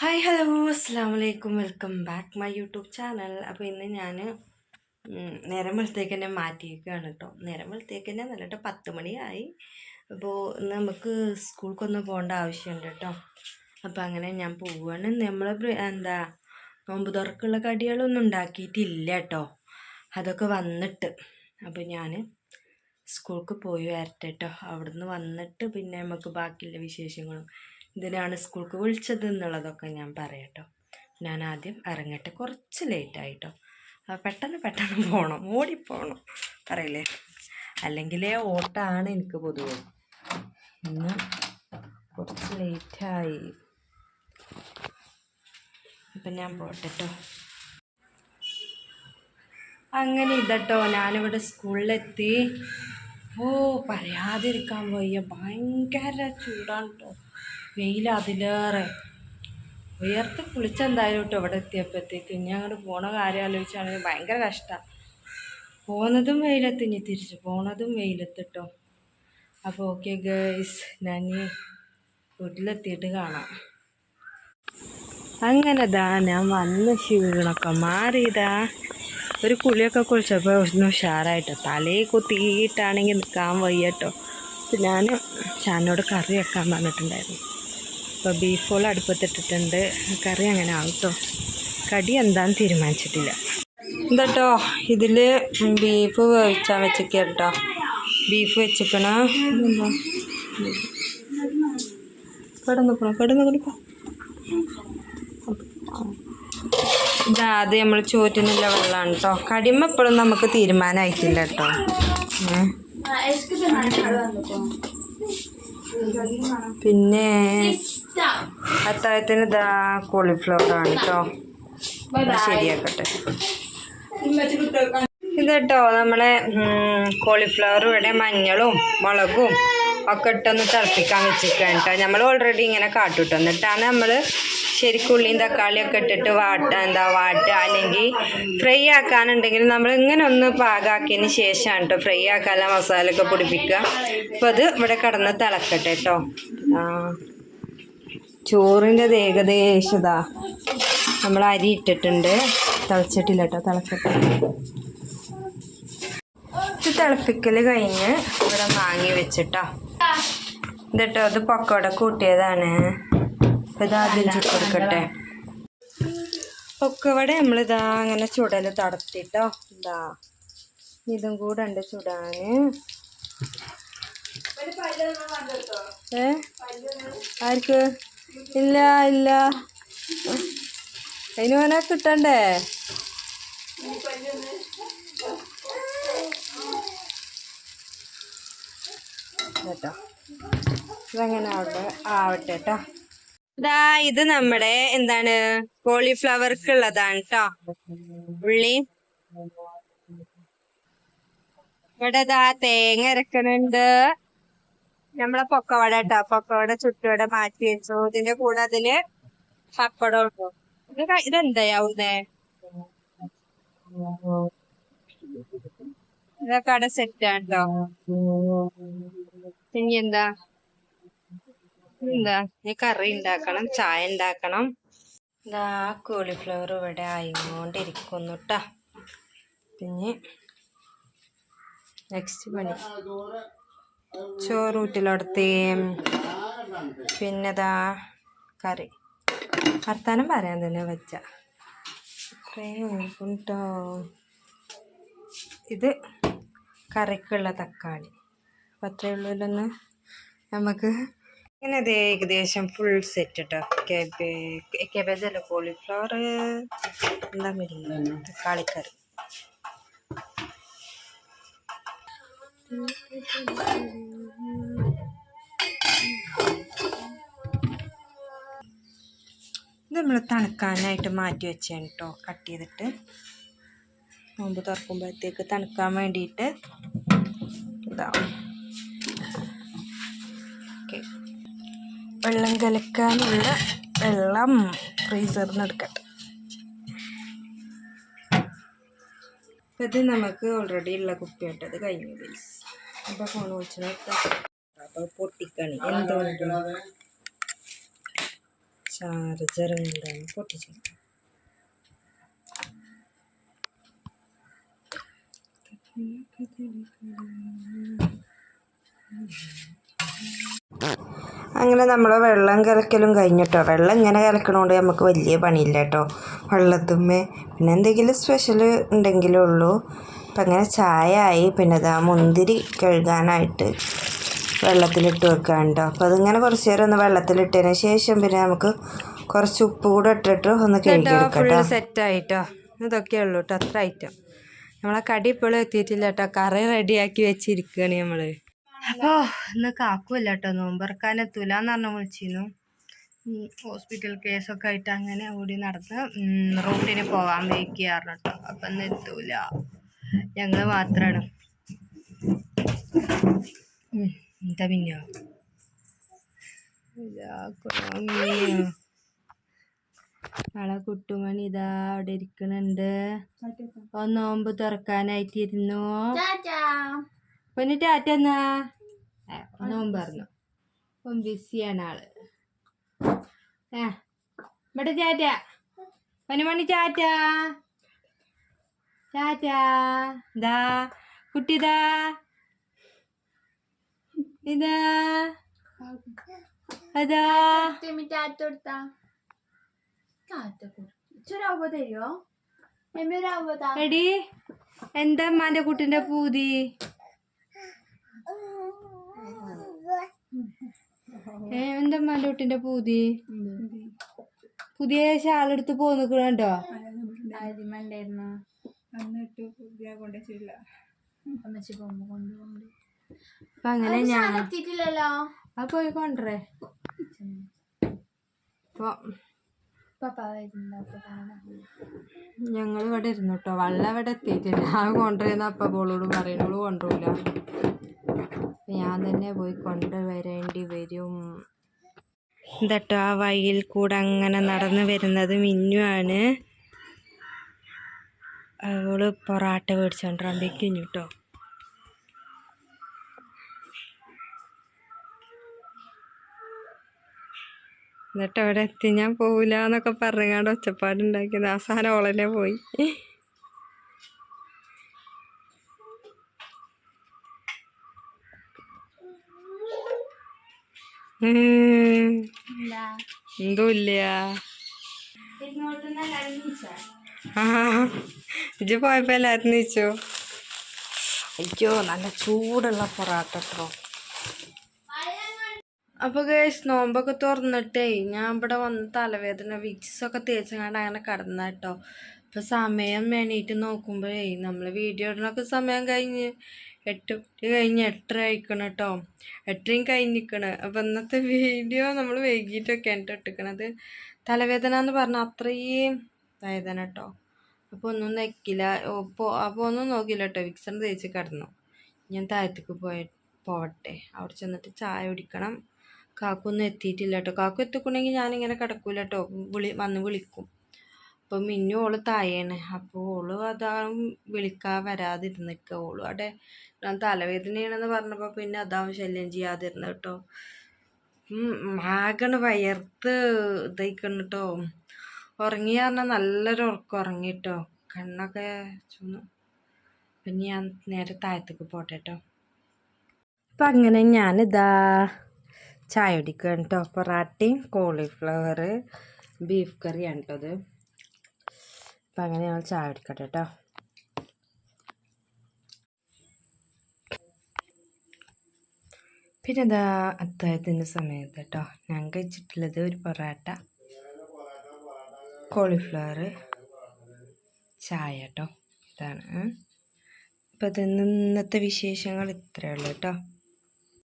Hi hello അസ്സാം വലൈക്കും welcome back my YouTube channel അപ്പോൾ ഇന്ന് ഞാൻ നേരം വെളുത്തേക്ക് തന്നെ മാറ്റിയേക്കാണ് കേട്ടോ. നേരം വെളുത്തേക്ക് തന്നെ നല്ല കേട്ടോ പത്ത് മണിയായി. അപ്പോൾ നമുക്ക് സ്കൂൾക്കൊന്നും പോകേണ്ട ആവശ്യമുണ്ട് കേട്ടോ. അപ്പോൾ അങ്ങനെ ഞാൻ പോവുകയാണ്. നമ്മൾ എന്താ നോമ്പ് തുറക്കുള്ള കടികളൊന്നും ഉണ്ടാക്കിയിട്ടില്ല കേട്ടോ. അതൊക്കെ വന്നിട്ട്. അപ്പോൾ ഞാൻ സ്കൂൾക്ക് പോയി വരട്ടെ കേട്ടോ. അവിടുന്ന് വന്നിട്ട് പിന്നെ നമുക്ക് ബാക്കിയുള്ള വിശേഷങ്ങളും ഇതിനാണ് സ്കൂൾക്ക് വിളിച്ചത് എന്നുള്ളതൊക്കെ ഞാൻ പറയട്ടോ. ഞാൻ ആദ്യം ഇറങ്ങട്ടെ കുറച്ച് ലേറ്റായിട്ടോ പെട്ടെന്ന് പെട്ടെന്ന് പോകണം ഓടിപ്പോകണം പറയില്ലേ? അല്ലെങ്കിലേ ഓട്ടാണ് എനിക്ക് പൊതുവെ. ഇന്ന് കുറച്ച് ലേറ്റായി ഇപ്പം ഞാൻ പോട്ടെട്ടോ. അങ്ങനെ ഇതട്ടോ ഞാനിവിടെ സ്കൂളിലെത്തി. ഓ പറയാതിരിക്കാൻ വയ്യ. ഭയങ്കര ചൂടാണ് കേട്ടോ വെയിൽ അതിലേറെ. ഉയർത്ത് കുളിച്ചെന്തായാലും കേട്ടോ ഇവിടെ എത്തിയപ്പോഴത്തേക്ക് ഇനി അങ്ങോട്ട് പോണ കാര്യം ആലോചിച്ചാണെങ്കിൽ ഭയങ്കര കഷ്ടമാണ് പോകുന്നതും വെയിലത്ത് ഇനി തിരിച്ച് പോണതും വെയിലത്തിട്ടോ അപ്പോൾ ഓക്കെ ഗേൾസ് ഞാൻ വീട്ടിലെത്തിയിട്ട് കാണാം. അങ്ങനെ ദാ ഞാൻ വന്ന് ക്ഷീണമൊക്കെ മാറിയതാ. ഒരു കുളിയൊക്കെ കുളിച്ചപ്പോൾ ഒന്ന് ഉഷാറായിട്ടോ. തലയിൽ കുത്തിയിട്ടാണെങ്കിൽ നിൽക്കാൻ വയ്യട്ടോ ഞാൻ ഷാനോട് കറി വെക്കാൻ പറഞ്ഞിട്ടുണ്ടായിരുന്നു. അപ്പോൾ ബീഫോൾ അടുപ്പത്തിട്ടിട്ടുണ്ട്. കറി അങ്ങനെ ആവും കേട്ടോ കടി എന്താന്ന് തീരുമാനിച്ചിട്ടില്ല. എന്താട്ടോ ഇതിൽ ബീഫ് വേവിച്ചാൽ വെച്ചേക്ക കേട്ടോ ബീഫ് വെച്ചിക്കണ കിടന്നിക്കണം കിടന്ന് കിടക്കാം ഇതാ അത് നമ്മൾ ചോറ്റിനുള്ള വെള്ളമാണ് കേട്ടോ കടിമ എപ്പോഴും നമുക്ക് തീരുമാനമായിട്ടില്ല കേട്ടോ. പിന്നെ അത്താഴത്തിന് ഇതാ കോളിഫ്ലവർ ആണ് കേട്ടോ ശരിയാക്കട്ടെ. ഇത് കേട്ടോ നമ്മളെ കോളിഫ്ലവർ ഇവിടെ മഞ്ഞളും മുളകും ഒക്കെ ഇട്ടൊന്ന് തിളപ്പിക്കാൻ വെച്ചിരിക്കുകയാണ് കേട്ടോ നമ്മൾ ഓൾറെഡി ഇങ്ങനെ കാട്ടിട്ടു. എന്നിട്ടാണ് നമ്മൾ ശരിക്കും ഉള്ളിയും തക്കാളിയൊക്കെ ഇട്ടിട്ട് വാട്ട എന്താ വാട്ടുക അല്ലെങ്കിൽ ഫ്രൈ ആക്കാനുണ്ടെങ്കിൽ നമ്മൾ ഇങ്ങനെ ഒന്ന് പാകാക്കിയതിന് ശേഷമാണ് കേട്ടോ ഫ്രൈ ആക്കാനുള്ള മസാലയൊക്കെ പൊടിപ്പിക്കുക. അപ്പോൾ അത് ഇവിടെ കിടന്ന് തിളക്കട്ടെ കേട്ടോ ഏകദേശം ഏകദേശതാ. നമ്മൾ അരി ഇട്ടിട്ടുണ്ട്. തിളച്ചിട്ടില്ല കേട്ടോ തിളക്കട്ടെ. ഇത് തിളപ്പിക്കൽ കഴിഞ്ഞ് ഇവിടെ വാങ്ങി വെച്ചിട്ടോ. ഇതട്ടോ ഇത് പക്കോട കൂട്ടിയതാണ്. അപ്പോൾ ഇത് ആദ്യം ചുട്ടെടുക്കട്ടെ പൊക്കവട നമ്മളിതാ അങ്ങനെ ചുടൽ തടത്തിട്ടോ. ഇതാ. ഇതും കൂടെ ഉണ്ട് ചുടാന്. ഏ? ആർക്ക്? ഇല്ല ഇല്ല. അതിന് വേണേ കിട്ടണ്ടേ? കേട്ടോ. ആവട്ടെ? ആവട്ടെ കേട്ടോ. ഇതാ ഇത് നമ്മുടെ എന്താണ്? കോളിഫ്ലവർക്ക് ഉള്ളതാണ് കേട്ടോ ഉള്ളി. ഇവിടെ ഇതാ തേങ്ങ ഇറക്കണുണ്ട് നമ്മളെ പൊക്കവട കേട്ടോ പൊക്കവട ചുട്ടുവട മാറ്റി വെച്ചു. ഇതിന്റെ കൂടെ അതിൽ പപ്പടം ഉണ്ടോ ഇത് ഇതെന്തായാവുന്നേ ഇതൊക്കെ അവിടെ സെറ്റ് ആണല്ലോ. ഇനി എന്താ? എന്താ? ഈ കറി ഉണ്ടാക്കണം ചായ ഉണ്ടാക്കണം ഇതാ കോളിഫ്ലവർ ഇവിടെ ആയിക്കൊണ്ടിരിക്കുന്നു കേട്ടാ പിന്നെ നെക്സ്റ്റ് പണി. ചോറൂറ്റിലടുത്ത് പിന്നെതാ കറി. വർത്താനം പറയാൻ തന്നെ വെച്ച. ഇത്രയും ഇത് കറിക്കുള്ള തക്കാളി. അപ്പം അത്രയേ ഉള്ളൂല്ലൊന്ന് നമുക്ക് ഇങ്ങനെ അത് ഏകദേശം ഫുൾ സെറ്റ് കേട്ടോ കേബേജ് കേബേജ് കോളിഫ്ലവർ എന്താ മരുന്ന്? തക്കാളിക്കറി. ഇത് നമ്മൾ തണുക്കാനായിട്ട് മാറ്റി വെച്ചാണ് കേട്ടോ കട്ട് ചെയ്തിട്ട്. നോമ്പ് തുറക്കുമ്പോഴത്തേക്ക് തണുക്കാൻ വേണ്ടിയിട്ട് ഇതാവും ഓക്കെ. വെള്ളം കലക്കാനുള്ള വെള്ളം ഫ്രീസറിൽ നിന്ന് എടുക്കട്ടെ ഇത് നമുക്ക് ഓൾറെഡി ഉള്ള കുപ്പിയായിട്ട് അത് കഴിഞ്ഞു ഗൈസ് അപ്പോൾ ഫോൺ വെച്ച് അപ്പോൾ പൊട്ടിക്കണി എന്തുകൊണ്ട് ചാർജർ എന്താണ്? പൊട്ടിച്ചു. അങ്ങനെ നമ്മൾ വെള്ളം കലക്കലും കഴിഞ്ഞിട്ടോ. വെള്ളം ഇങ്ങനെ കലക്കണോണ്ട് നമുക്ക് വലിയ പണിയില്ല കേട്ടോ. വെള്ളത്തുമ്മേ. പിന്നെ എന്തെങ്കിലും സ്പെഷ്യൽ ഉണ്ടെങ്കിലേ ഉള്ളൂ. അപ്പം അങ്ങനെ ചായ ആയി പിന്നെ ഇതാ മുന്തിരി കഴുകാനായിട്ട് വെള്ളത്തിലിട്ട് വെക്കാൻ കേട്ടോ അപ്പോൾ അതിങ്ങനെ കുറച്ച് നേരം ഒന്ന് വെള്ളത്തിലിട്ടതിന് ശേഷം പിന്നെ നമുക്ക് കുറച്ച് ഉപ്പ് കൂടെ ഇട്ടിട്ട് ഒന്ന് കഴുകിയെടുക്കട്ടോ സെറ്റ് ആയിട്ടോ? ഇതൊക്കെ ഉള്ളൂ കേട്ടോ അത്ര ഐറ്റം നമ്മളെ കടി ഇപ്പോഴും എത്തിയിട്ടില്ല കേട്ടോ കറി റെഡിയാക്കി വെച്ചിരിക്കുകയാണ് നമ്മൾ അപ്പോൾ ഇന്ന് കാക്കുമല്ല കേട്ടോ നോമ്പറക്കാൻ എത്തൂല എന്ന് പറഞ്ഞ വിളിച്ചിരുന്നു. ഹോസ്പിറ്റൽ കേസൊക്കെ ആയിട്ട് അങ്ങനെ ഓടി നടന്ന് റൂട്ടിന് പോകാൻ വയ്ക്കാറ് കേട്ടോ അപ്പം ഇന്ന് എത്തൂല. ഞങ്ങൾ മാത്രമാണ് എന്താ പിന്നെ? ആളെ കുട്ടുമണി ഇതാ അവിടെ ഇരിക്കണുണ്ട്. നോമ്പ് തുറക്കാനായിട്ടിരുന്നു. പൊന്നു ടാറ്റ എന്നാ? ഏ, നോമ്പ് പറഞ്ഞു അപ്പം ബിസിയാണ് ആൾ. ഏ ഇവിടെ ടാറ്റ. പൊന്നുമണി ടാറ്റ. ടാറ്റ ദാ കുട്ടിതാ ഇതാ. അതാ. എടി എന്താ അമ്മാന്റെ കുട്ടിന്റെ പൂതി? എന്താ അമ്മാന്റെ കുട്ടിന്റെ പൂതി? പുതിയ ഷാളെടുത്ത് കൊണ്ടുപോകണ്ട് അപ്പൊ അങ്ങനെ ഞാൻ എത്തിയിട്ടില്ലല്ലോ അത് പോയി കൊണ്ടേ അപ്പൊ ഞങ്ങൾ ഇവിടെ ഇരുന്നു കേട്ടോ വെള്ളം ഇവിടെ എത്തിയിട്ടില്ല. ആ കൊണ്ടുവരുന്ന അപ്പ പോളോട് പറയണോൾ കൊണ്ടുപോല ഞാൻ തന്നെ പോയി കൊണ്ടുവരേണ്ടി വരും. എന്താട്ടോ ആ വഴിയിൽ കൂടെ അങ്ങനെ നടന്നു വരുന്നത് മിന്നുവാണ് അവൾ പൊറാട്ട മേടിച്ചോണ്ടിരിക്കും കേട്ടോ എന്നിട്ട് അവിടെ എത്തി. ഞാൻ പോവില്ല എന്നൊക്കെ പറഞ്ഞാണ്ട് ഒച്ചപ്പാടുണ്ടാക്കിയത് അവസാനം ഓളന്നെ പോയി. ഉം. ഇജ്ജ് പോയപ്പോ എല്ലാരും നീച്ചു അയ്യോ നല്ല ചൂടുള്ള പൊറാട്ട കേട്ടോ അപ്പൊ ഗേഷ് നോമ്പൊക്കെ തുറന്നിട്ടേ ഞാൻ ഇവിടെ വന്ന് തലവേദന വിക്സ് ഒക്കെ തേച്ചങ്ങാണ്ട് അങ്ങനെ കിടന്ന ഇപ്പൊ സമയം എണീറ്റ് നോക്കുമ്പോഴേ നമ്മൾ വീഡിയോ ഇടണൊക്കെ സമയം കഴിഞ്ഞ് എട്ട് കഴിഞ്ഞ് എട്ടര അയക്കണം കേട്ടോ എട്ടരയും കഴിഞ്ഞിക്കണ്. അപ്പം ഇന്നത്തെ വീഡിയോ നമ്മൾ വൈകിട്ടൊക്കെയാണ് കേട്ടോ ഇട്ടിക്കണത് തലവേദന എന്ന് പറഞ്ഞാൽ അത്രയും വേദന കേട്ടോ അപ്പോൾ ഒന്നും നെക്കില്ല അപ്പോൾ അപ്പോൾ ഒന്നും നോക്കില്ല കേട്ടോ വിക്സർ തേച്ച് കിടന്നു. ഞാൻ താഴത്തേക്ക് പോയ പോവട്ടെ. അവിടെ ചെന്നിട്ട് ചായ കുടിക്കണം. കാക്കൊന്നും എത്തിയിട്ടില്ല കേട്ടോ കാക്കു എത്തിക്കണമെങ്കിൽ ഞാനിങ്ങനെ കിടക്കൂല കേട്ടോ വിളി വന്ന് വിളിക്കും. അപ്പം മിന്നു ഓൾ താഴെയാണ്. അപ്പോൾ ഓൾ അതാ വിളിക്കാൻ വരാതിരുന്നിക്ക ഓൾ അവിടെ ഞാൻ തലവേദനയാണെന്ന് പറഞ്ഞപ്പോൾ പിന്നെ അതാവും ശല്യം ചെയ്യാതിരുന്നു കേട്ടോ. ആകണ് വയർത്ത് ഇതായിക്കണം കേട്ടോ. ഉറങ്ങി പറഞ്ഞാൽ നല്ലൊരു ഉറക്കം ഉറങ്ങി കേട്ടോ കണ്ണൊക്കെ ചുമ. പിന്നെ ഞാൻ നേരെ താഴത്തേക്ക് പോട്ടെ കേട്ടോ അപ്പം അങ്ങനെ ഞാനിതാ ചായ കുടിക്കുകയാണ് കേട്ടോ പൊറാട്ടയും കോളിഫ്ലവർ ബീഫ് കറിയാണ് കേട്ടോ അത് അപ്പം അങ്ങനെ ഞങ്ങൾ ചായ കുടിക്കട്ടെ കേട്ടോ പിന്നെ ഇതാ അത്താഴത്തിന്റെ സമയത്ത് കേട്ടോ ഞാൻ കഴിച്ചിട്ടുള്ളത് ഒരു പൊറാട്ട. കോളിഫ്ലവർ ചായ കേട്ടോ ഇതാണ് അപ്പോൾ ഇത് ഇന്നത്തെ വിശേഷങ്ങൾ ഇത്രയേ ഉള്ളൂ കേട്ടോ